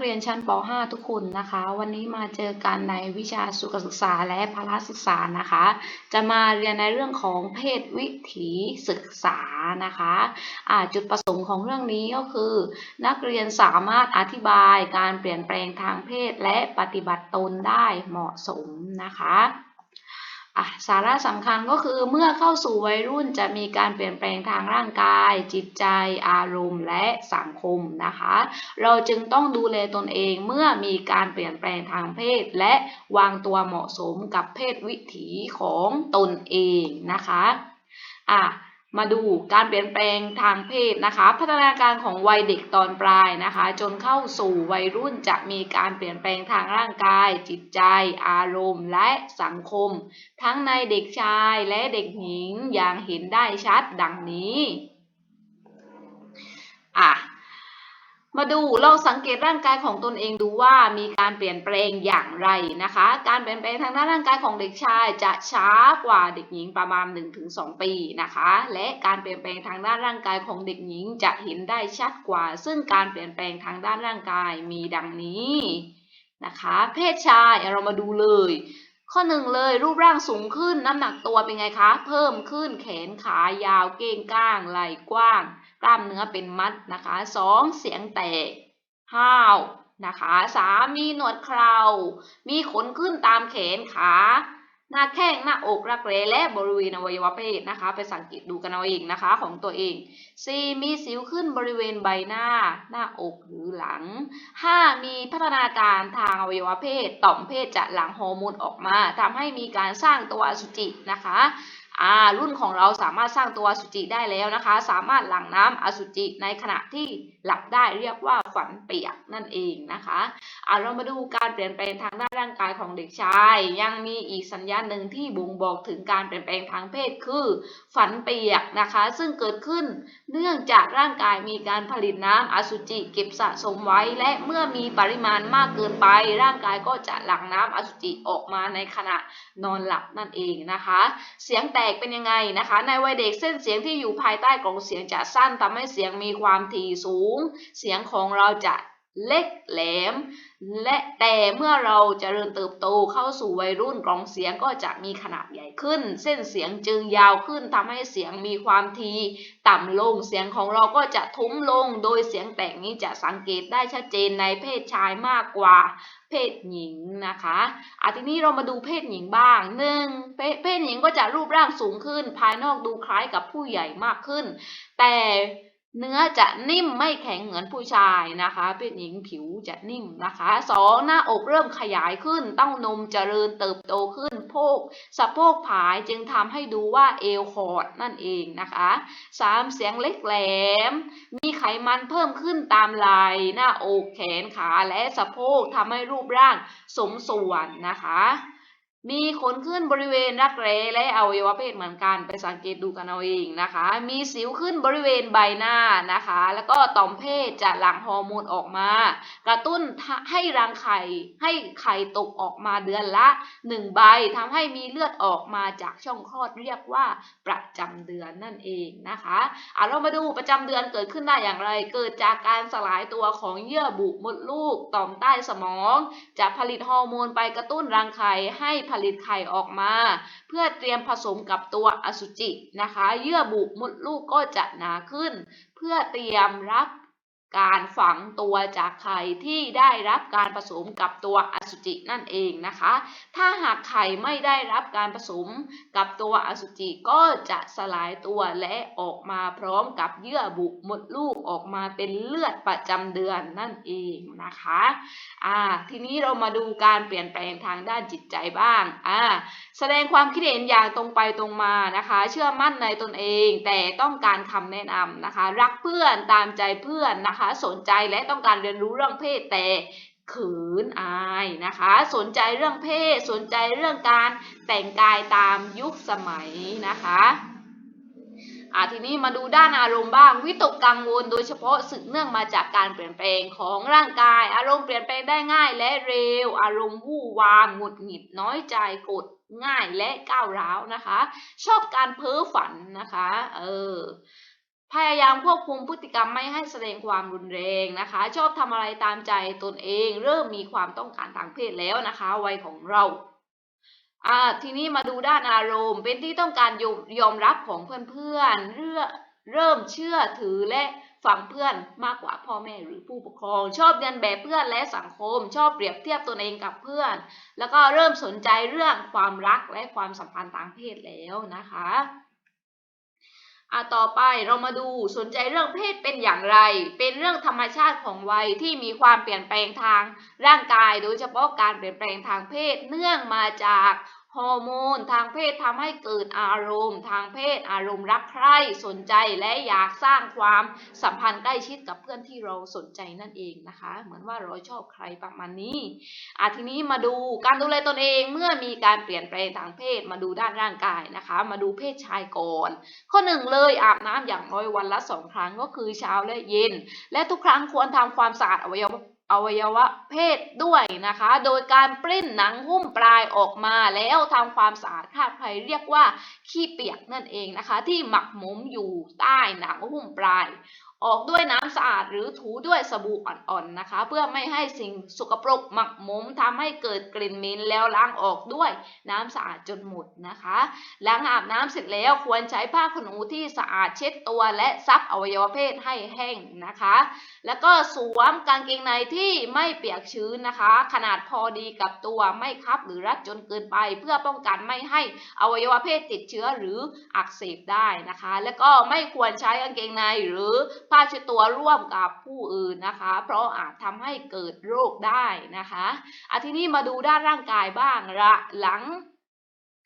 นักเรียนชั้นป .5 ทุกคนนะคะ วันนี้มาเจอกันในวิชาสุขศึกษาและพละศึกษานะคะ จะมาเรียนในเรื่องของเพศวิถีศึกษานะคะะจุดประสงค์ของเรื่องนี้ก็คือ นักเรียนสามารถอธิบายการเปลี่ยนแปลงทางเพศและปฏิบัติตนได้เหมาะสมนะคะ อะสาระสำคัญก็คือเมื่อเข้าสู่วัยรุ่นจะมีการเปลี่ยนแปลงทางร่างกาย จิตใจ อารมณ์และสังคมนะคะ เราจึงต้องดูแลตนเองเมื่อมีการเปลี่ยนแปลงทางเพศ และวางตัวเหมาะสมกับเพศวิถีของตนเองนะคะอะ มาดูการเปลี่ยนแปลงทางเพศนะคะ พัฒนาการของวัยเด็กตอนปลายนะคะ จนเข้าสู่วัยรุ่นจะมีการเปลี่ยนแปลงทางร่างกาย จิตใจ อารมณ์ และสังคม ทั้งในเด็กชายและเด็กหญิงอย่างเห็นได้ชัดดังนี้อะ มาดูลองสังเกตร่างกายของตนเองดูว่ามีการเปลี่ยนแปลงอย่างไรนะคะ การเปลี่ยนแปลงทางด้านร่างกายของเด็กชายจะช้ากว่าเด็กหญิงประมาณ 1-2 ปีนะคะ และการเปลี่ยนแปลงทางด้านร่างกายของเด็กหญิงจะเห็นได้ชัดกว่า ซึ่งการเปลี่ยนแปลงทางด้านร่างกายมีดังนี้นะคะ เพศชายเรามาดูเลย ข้อหนึ่งเลยรูปร่างสูงขึ้นน้ำหนักตัวเป็นไงคะ เพิ่มขึ้นแขนขายาวเก้งก้างไหล่กว้าง กล้ามเนื้อเป็นมัดนะคะสองเสียงแตกห้าวนะคะสามมีหนวดเครามีขนขึ้นตามแขนขาหน้าแข้งหน้าอกรักแร้และบริเวณอวัยวะเพศนะคะ ไปสังเกตดูกันเอาเองนะคะของตัวเอง 4. มีสิวขึ้นบริเวณใบหน้า หน้าอกหรือหลัง 5. มีพัฒนาการทางอวัยวะเพศ ต่อมเพศจะหลั่งฮอร์โมนออกมาทำให้มีการสร้างตัวอสุจินะคะ อ่ารุ่นของเราสามารถสร้างตัวอสุจิได้แล้วนะคะ สามารถหลั่งน้ำอสุจิในขณะที่หลับได้เรียกว่าฝันเปียกนั่นเองนะคะอ่าเรามาดูการเปลี่ยนแปลงทางด้านร่างกายของเด็กชาย ยังมีอีกสัญญาณหนึ่งที่บ่งบอกถึงการเปลี่ยนแปลงทางเพศคือ ฝันเปียกนะคะ ซึ่งเกิดขึ้นเนื่องจากร่างกายมีการผลิตน้ำอสุจิเก็บสะสมไว้ และเมื่อมีปริมาณมากเกินไป ร่างกายก็จะหลั่งน้ำอสุจิออกมาในขณะนอนหลับนั่นเองนะคะ เสียงแตกเป็นยังไงนะคะ ในวัยเด็กเส้นเสียงที่อยู่ภายใต้กล่องเสียงจะสั้นทำให้เสียงมีความถี่สูง เสียงของเราจะ เล็กแหลม และแต่เมื่อเราจเจริญเติบโตเข้าสู่วัยรุ่นกลองเสียงก็จะมีขนาดใหญ่ขึ้น เส้นเสียงจึงยาวขึ้นทำให้เสียงมีความทีต่ำลงเสียงของเราก็จะทุ้มลง โดยเสียงแตกนี้จะสังเกตได้ชัดเจนในเพศชายมากกว่าเพศหญิงนะคะอะทีนี้เรามาดูเพศหญิงบ้างหนึ่งเพศหญิงก็จะรูปร่างสูงขึ้น ภายนอกดูคล้ายกับผู้ใหญ่มากขึ้น แต่ เนื้อจะนิ่มไม่แข็งเหมือนผู้ชายนะคะเพศหญิงผิวจะนิ่มนะคะสองหน้าอกเริ่มขยายขึ้นเต้านมเจริญเติบโตขึ้นโพกสะโพกผายจึงทำให้ดูว่าเอวคอร์ดนั่นเองนะคะสามเสียงเล็กแหลม มีไขมันเพิ่มขึ้นตามไหล่หน้าอกแขนขาและสะโพกทำให้รูปร่างสมส่วนนะคะ มีขนขึ้นบริเวณรักแร้และอวัยวะเพศเหมือนกัน ไปสังเกตดูกันเอาเองนะคะ มีสิวขึ้นบริเวณใบหน้านะคะ แล้วก็ต่อมเพศจะหลั่งฮอร์โมนออกมา กระตุ้นให้รังไข่ให้ไข่ตกออกมาเดือนละ 1 ใบทำให้มีเลือดออกมาจากช่องคลอดเรียกว่าประจำเดือนนั่นเองนะคะเอะเรามาดูประจำเดือนเกิดขึ้นได้อย่างไร เกิดจากการสลายตัวของเยื่อบุมดลูกต่อมใต้สมอง จะผลิตฮอร์โมนไปกระตุ้นรังไข่ให้ผลิตไข่ออกมา เพื่อเตรียมผสมกับตัวอสุจินะคะ เยื่อบุมดลูกก็จะหนาขึ้น เพื่อเตรียมรับ การฝังตัวจากไข่ที่ได้รับการผสมกับตัวอสุจินั่นเองนะคะ ถ้าหากไข่ไม่ได้รับการผสมกับตัวอสุจิก็จะสลายตัวและออกมาพร้อมกับเยื่อบุมดลูกออกมาเป็นเลือดประจำเดือนนั่นเองนะคะอ่าทีนี้เรามาดูการเปลี่ยนแปลงทางด้านจิตใจบ้างอ่าแสดงความคิดเห็นอย่างตรงไปตรงมานะคะ เชื่อมั่นในตนเองแต่ต้องการคำแนะนำนะคะ รักเพื่อนตามใจเพื่อนนะคะสนใจและต้องการเรียนรู้เรื่องเพศแต่ขืนอายนะคะ สนใจเรื่องเพศ สนใจเรื่องการแต่งกายตามยุคสมัยนะคะอ่าทีนี้มาดูด้านอารมณ์บ้างวิตกกังวลโดยเฉพาะสืบเนื่องมาจากการเปลี่ยนแปลงของร่างกาย อารมณ์เปลี่ยนแปลงได้ง่ายและเร็ว อารมณ์วู่วามหงุดหงิดน้อยใจกดง่ายและก้าวร้าวนะคะ ชอบการเพ้อฝันนะคะ เออ พยายามควบคุมพฤติกรรมไม่ให้แสดงความรุนแรงนะคะ ชอบทำอะไรตามใจตนเอง เริ่มมีความต้องการทางเพศแล้วนะคะ วัยของเราอ่าทีนี้มาดูด้านอารมณ์ เป็นที่ต้องการยอมยอมรับของเพื่อนๆเรื่อเริ่มเชื่อถือและฟังเพื่อนมากกว่าพ่อแม่หรือผู้ปกครอง ชอบเรียนแบบเพื่อนและสังคม ชอบเปรียบเทียบตนเองกับเพื่อน แล้วก็เริ่มสนใจเรื่องความรักและความสัมพันธ์ทางเพศแล้วนะคะ อะต่อไปเรามาดูสนใจเรื่องเพศเป็นอย่างไร เป็นเรื่องธรรมชาติของวัยที่มีความเปลี่ยนแปลงทางร่างกาย โดยเฉพาะการเปลี่ยนแปลงทางเพศเนื่องมาจาก ฮอร์โมนทางเพศทำให้เกิดอารมณ์ ทางเพศอารมณ์รักใคร่สนใจและอยากสร้างความสัมพันธ์ใกล้ชิดกับเพื่อนที่เราสนใจนั่นเองนะคะ เหมือนว่าเราชอบใครประมาณนี้อะทีนี้มาดูการดูแลตนเองเมื่อมีการเปลี่ยนแปลงทางเพศมาดูด้านร่างกายนะคะ มาดูเพศชายก่อน ข้อหนึ่งเลยอาบน้ำอย่างน้อยวันละสองครั้งก็คือเช้าและเย็น และทุกครั้งควรทำความสะอาดอวัยวะ อวัยวะเพศด้วยนะคะ โดยการปริ้นหนังหุ้มปลายออกมาแล้วทำความสะอาดคราบไครเรียกว่าขี้เปียกนั่นเองนะคะ ที่หมักหมมอยู่ใต้หนังหุ้มปลาย ออกด้วยน้ำสะอาดหรือถูด้วยสบู่อ่อนๆนะคะ เพื่อไม่ให้สิ่งสกปรกหมักหมมทำให้เกิดกลิ่นเหม็นแล้วล้างออกด้วยน้ำสะอาดจนหมดนะคะหลังอาบน้ำเสร็จแล้วควรใช้ผ้าขนหนูที่สะอาดเช็ดตัวและซับอวัยวะเพศให้แห้งนะคะ แล้วก็สวมกางเกงในที่ไม่เปียกชื้นนะคะ ขนาดพอดีกับตัวไม่คับหรือรัดจนเกินไป เพื่อป้องกันไม่ให้อวัยวะเพศติดเชื้อหรืออักเสบได้นะคะ แล้วก็ไม่ควรใช้กางเกงในหรือผ้าเช็ดตัวร่วมกับผู้อื่นนะคะ เพราะอาจทำให้เกิดโรคได้นะคะอาทีนี้มาดูด้านร่างกายบ้างละหลัง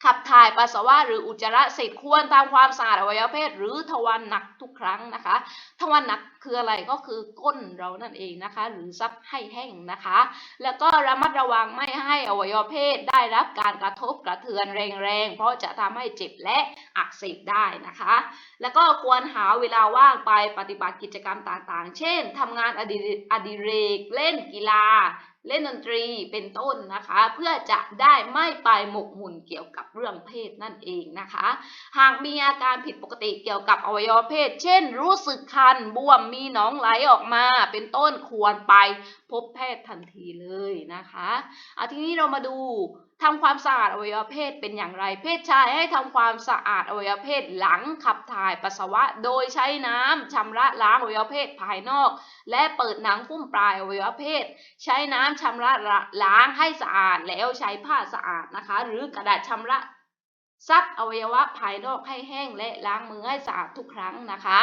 ขับถ่ายปัสสาวะหรืออุจจาระเสร็จควรทำความสะอาดอวัยวะเพศหรือทวารหนักทุกครั้งนะคะ ทวารหนัก คืออะไรก็คือก้นเรานั่นเองนะคะ หรือซับให้แห้งนะคะ แล้วก็ระมัดระวังไม่ให้อวัยวะเพศได้รับการกระทบกระเทือนแรงๆ เพราะจะทำให้เจ็บและอักเสบได้นะคะ แล้วก็ควรหาเวลาว่างไปปฏิบัติกิจกรรมต่างๆ เช่นทำงานอดิเรกอดิเรก เล่นกีฬาเล่นดนตรีเป็นต้นนะคะ เพื่อจะได้ไม่ไปหมกมุ่นเกี่ยวกับเรื่องเพศนั่นเองนะคะ หากมีอาการผิดปกติเกี่ยวกับอวัยวะเพศ เช่น รู้สึกคันบวมมีหนองไหลออกมาเป็นต้นควรไปพบแพทย์ทันทีเลยนะคะอาทีนี้เรามาดูทำความสะอาดอวัยวะเพศเป็นอย่างไร เพศชายให้ทำความสะอาดอวัยวะเพศหลังขับถ่ายปัสสาวะ โดยใช้น้ำชำระล้างอวัยวะเพศภายนอก และเปิดหนังหุ้มปลายอวัยวะเพศ ใช้น้ำชำระล้างให้สะอาดแล้วใช้ผ้าสะอาดนะคะ หรือกระดาษชำระ ซับอวัยวะภายนอกให้แห้งและล้างมือให้สะอาดทุกครั้งนะคะ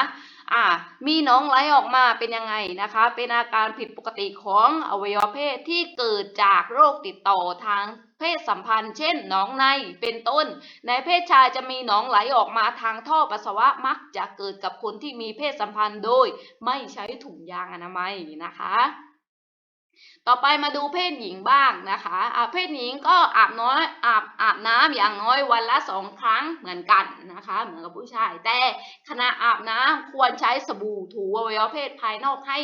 อ่ามีหน้องไหลออกมาเป็นยังไงนะคะ เป็นอาการผิดปกติของอวัยวะเพศที่เกิดจากโรคติดต่อทางเพศสัมพันธ์ เช่นหนองในเป็นต้น ในเพศชายจะมีหนองไหลออกมาทางท่อปัสสาวะมักจะเกิดกับคนที่มีเพศสัมพันธ์โดย ไม่ใช้ถุงยางอนามัยนะคะต่อไปมาดูเพศหญิงบ้างนะคะอาเพศหญิงก็อาบน้อยอาบ น้ำอย่างน้อยวันละสองครั้งเหมือนกันนะคะ เหมือนกับผู้ชาย แต่ขณะอาบน้ำควรใช้สบู่ถูอวัยวะเพศภายนอกให้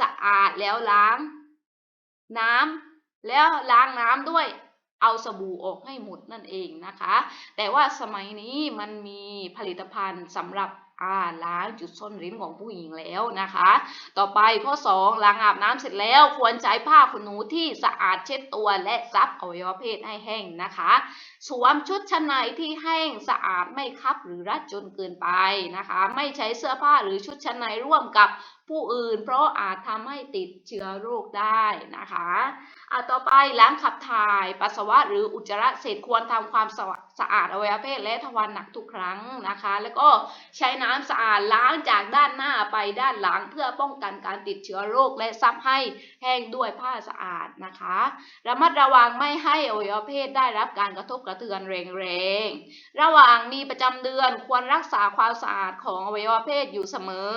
สะอาดแล้วล้าง น้ำแล้วล้างน้ำด้วยเอาสบู่ออกให้หมดนั่นเองนะคะ แต่ว่าสมัยนี้มันมีผลิตภัณฑ์สำหรับ อ่าล้างจุดซ่อนเร้นของผู้หญิงแล้วนะคะ ต่อไปข้อ 2 หลังอาบน้ำเสร็จแล้วควรใช้ผ้าขนหนูที่สะอาดเช็ดตัวและซับอวัยวะเพศให้แห้งนะคะ สวมชุดชั้นในที่แห้งสะอาดไม่คับหรือรัดจนเกินไปนะคะ ไม่ใช้เสื้อผ้าหรือชุดชั้นในร่วมกับ ผู้อื่น เพราะอาจทำให้ติดเชื้อโรคได้นะคะอะต่อไปล้างขับถ่ายปัสสาวะหรืออุจจาระเสร็จควรทำความสะสะอาดอวัยวะเพศและทวารหนักทุกครั้งนะคะ แล้วก็ใช้น้ำสะอาดล้างจากด้านหน้าไปด้านหลัง เพื่อป้องกันการติดเชื้อโรคและซับให้แห้งด้วยผ้าสะอาดนะคะ ระมัดระวังไม่ให้อวัยวะเพศได้รับการกระทบกระเทือนแรงๆระหว่างมีประจำเดือนควรรักษาความสะอาดของอวัยวะเพศอยู่เสมอ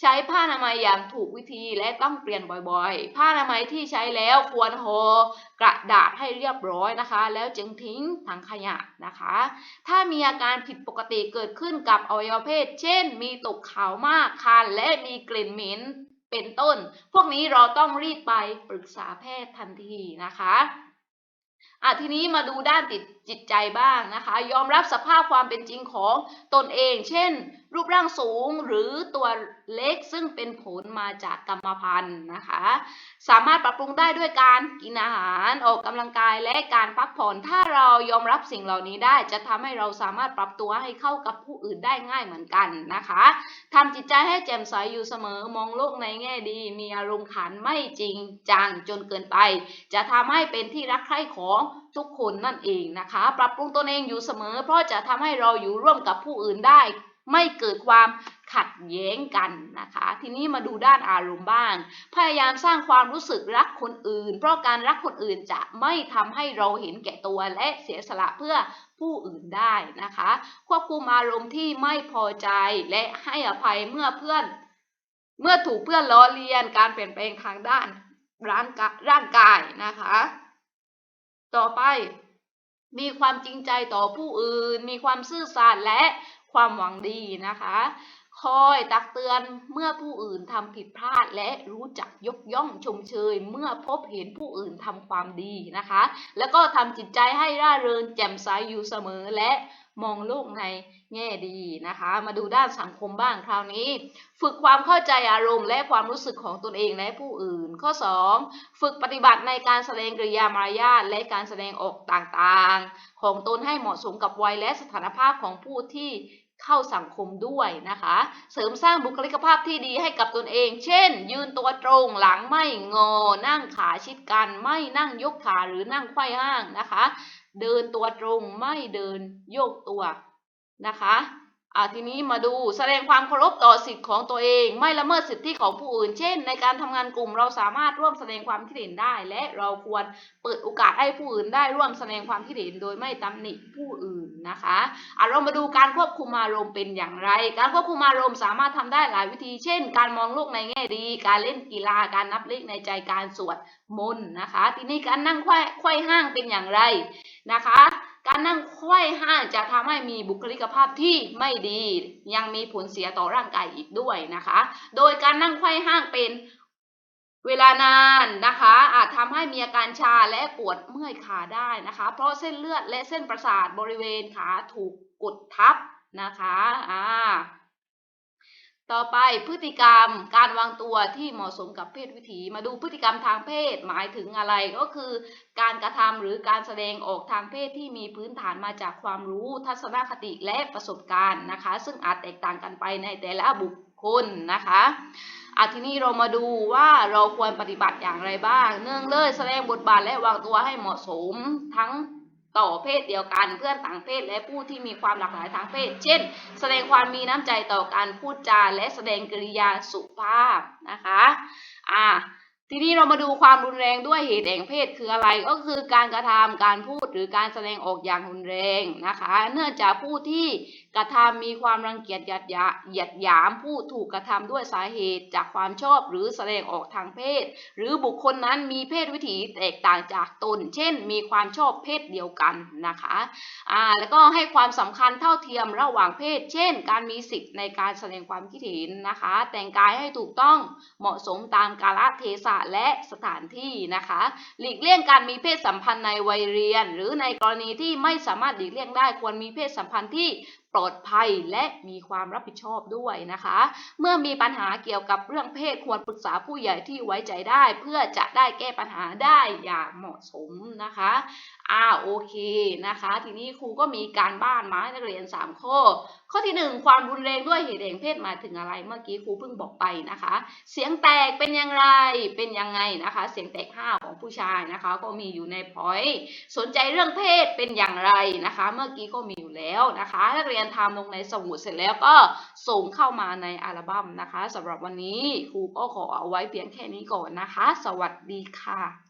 ใช้ผ้าอนามัยอย่างถูกวิธีและต้องเปลี่ยนบ่อยๆ ผ้าอนามัยที่ใช้แล้วควรห่อกระดาษให้เรียบร้อยนะคะ แล้วจึงทิ้งถังขยะนะคะ ถ้ามีอาการผิดปกติเกิดขึ้นกับอวัยวะเพศ เช่น มีตกขาวมากคันและมีกลิ่นเหม็นเป็นต้น พวกนี้เราต้องรีบไปปรึกษาแพทย์ทันทีนะคะ อะทีนี้มาดูด้านติดจิตใจบ้างนะคะ ยอมรับสภาพความเป็นจริงของตนเอง เช่น รูปร่างสูงหรือตัวเล็กซึ่งเป็นผลมาจากกรรมพันธุ์นะคะ สามารถปรับปรุงได้ด้วยการกินอาหารออกกำลังกายและการพักผ่อนถ้าเรายอมรับสิ่งเหล่านี้ได้จะทำให้เราสามารถปรับตัวให้เข้ากับผู้อื่นได้ง่ายเหมือนกันนะคะทำจิตใจให้แจ่มใสอยู่เสมอมองโลกในแง่ดี มีอารมณ์ขันไม่จริงจังจนเกินไป จะทำให้เป็นที่รักใคร่ของทุกคนนั่นเองนะคะ ปรับปรุงตนเองอยู่เสมอ เพราะจะทำให้เราอยู่ร่วมกับผู้อื่นได้ ไม่เกิดความขัดแย้งกันนะคะ ทีนี้มาดูด้านอารมณ์บ้าง พยายามสร้างความรู้สึกรักคนอื่น เพราะการรักคนอื่นจะไม่ทำให้เราเห็นแก่ตัวและเสียสละเพื่อผู้อื่นได้นะคะ ควบคุมอารมณ์ที่ไม่พอใจและให้อภัยเมื่อเพื่อน เมื่อถูกเพื่อนล้อเลียนการเปลี่ยนแปลงทางด้านร่างกายนะคะ ต่อไป มีความจริงใจต่อผู้อื่น มีความซื่อสัตย์และความหวังดีนะคะ คอยตักเตือนเมื่อผู้อื่นทำผิดพลาด และรู้จักยกย่องชมเชย เมื่อพบเห็นผู้อื่นทำความดีนะคะ แล้วก็ทำจิตใจให้ร่าเริงแจ่มใสอยู่เสมอและ มองโลกในแง่ดีนะคะ มาดูด้านสังคมบ้างคราวนี้ ฝึกความเข้าใจอารมณ์และความรู้สึกของตนเองและผู้อื่น ข้อ 2 ฝึกปฏิบัติในการแสดงกริยามารยาทและการแสดงออกต่างๆ ของตนให้เหมาะสมกับวัยและสถานภาพของผู้ที่เข้าสังคมด้วยนะคะ เสริมสร้างบุคลิกภาพที่ดีให้กับตนเอง เช่น ยืนตัวตรงหลังไม่งอ นั่งขาชิดกัน ไม่นั่งยกขาหรือนั่งไขว้ห้างนะคะ เดินตัวตรงไม่เดินโยกตัวนะคะ อ่าทีนี้มาดูแสดงความเคารพต่อสิทธิ์ของตัวเอง ไม่ละเมิดสิทธิของผู้อื่น เช่น ในการทำงานกลุ่มเราสามารถร่วมแสดงความคิดเห็นได้ และเราควรเปิดโอกาสให้ผู้อื่นได้ร่วมแสดงความคิดเห็นโดยไม่ตำหนิผู้อื่นนะคะอะเรามาดูการควบคุมอารมณ์เป็นอย่างไร การควบคุมอารมณ์สามารถทำได้หลายวิธี เช่น การมองโลกในแง่ดี การเล่นกีฬาการนับเลขในใจการสวดมนต์นะคะ ทีนี้การนั่งไขว้ไขว้ห้างเป็นอย่างไรนะคะ การนั่งไขว้ห้างจะทำให้มีบุคลิกภาพที่ไม่ดี ยังมีผลเสียต่อร่างกายอีกด้วยนะคะ โดยการนั่งไขว้ห้างเป็นเวลานานนะคะ อาจทำให้มีอาการชาและปวดเมื่อยขาได้นะคะ เพราะเส้นเลือดและเส้นประสาทบริเวณขาถูกกดทับนะคะ อ่า ต่อไปพฤติกรรมการวางตัวที่เหมาะสมกับเพศวิถี มาดูพฤติกรรมทางเพศหมายถึงอะไรก็คือ การกระทำหรือการแสดงออกทางเพศที่มีพื้นฐานมาจากความรู้ทัศนคติและประสบการณ์นะคะ ซึ่งอาจแตกต่างกันไปในแต่ละบุคคลนะคะอะทีนี้เรามาดูว่าเราควรปฏิบัติอย่างไรบ้าง เนื่องเลยแสดงบทบาทและวางตัวให้เหมาะสมทั้ง ต่อเพศเดียวกัน เพื่อนต่างเพศและผู้ที่มีความหลากหลายทางเพศ เช่น แสดงความมีน้ำใจต่อการพูดจาและแสดงกริยาสุภาพนะคะ อ่า ทีนี้เรามาดูความรุนแรงด้วยเหตุแห่งเพศคืออะไร ก็คือการกระทำการพูดหรือการแสดงออกอย่างรุนแรงนะคะ เนื่องจากผู้ที่กระทำมีความรังเกียจหยัดหยาหยียดหยามผู้ถูกกระทำด้วยสาเหตุจากความชอบหรือแสดงออกทางเพศ หรือบุคคลนั้นมีเพศวิถีแตกต่างจากตน เช่น มีความชอบเพศเดียวกันนะคะอ่าแล้วก็ให้ความสำคัญเท่าเทียมระหว่างเพศ เช่น การมีสิทธิ์ในการแสดงความคิดเห็นนะคะ แต่งกายให้ถูกต้องเหมาะสมตามกาลเทศะและสถานที่นะคะ หลีกเลี่ยงการมีเพศสัมพันธ์ในวัยเรียน หรือในกรณีที่ไม่สามารถหลีกเลี่ยงได้ควรมีเพศสัมพันธ์ที่ ปลอดภัยและมีความรับผิดชอบด้วยนะคะ เมื่อมีปัญหาเกี่ยวกับเรื่องเพศควรปรึกษาผู้ใหญ่ที่ไว้ใจได้ เพื่อจะได้แก้ปัญหาได้อย่างเหมาะสมนะคะอ่าโอเคนะคะ ทีนี้ครูก็มีการบ้านมาให้นักเรียน 3 ข้อ ข้อที่ 1 ความรุนแรงด้วยเหตุแห่งเพศหมายถึงอะไร เมื่อกี้ครูเพิ่งบอกไปนะคะ เสียงแตกเป็นอย่างไรเป็นยังไงนะคะ เสียงแตกห้าของผู้ชายนะคะ ก็มีอยู่ในพอยสนใจเรื่องเพศเป็นอย่างไรนะคะ เมื่อกี้ก็มีอยู่แล้วนะคะนักเรียนทำลงในสมุดเสร็จแล้วก็ส่งเข้ามาในอัลบั้มนะคะสำหรับวันนี้ครูก็ขอเอาไว้เพียงแค่นี้ก่อนนะคะ สวัสดีค่ะ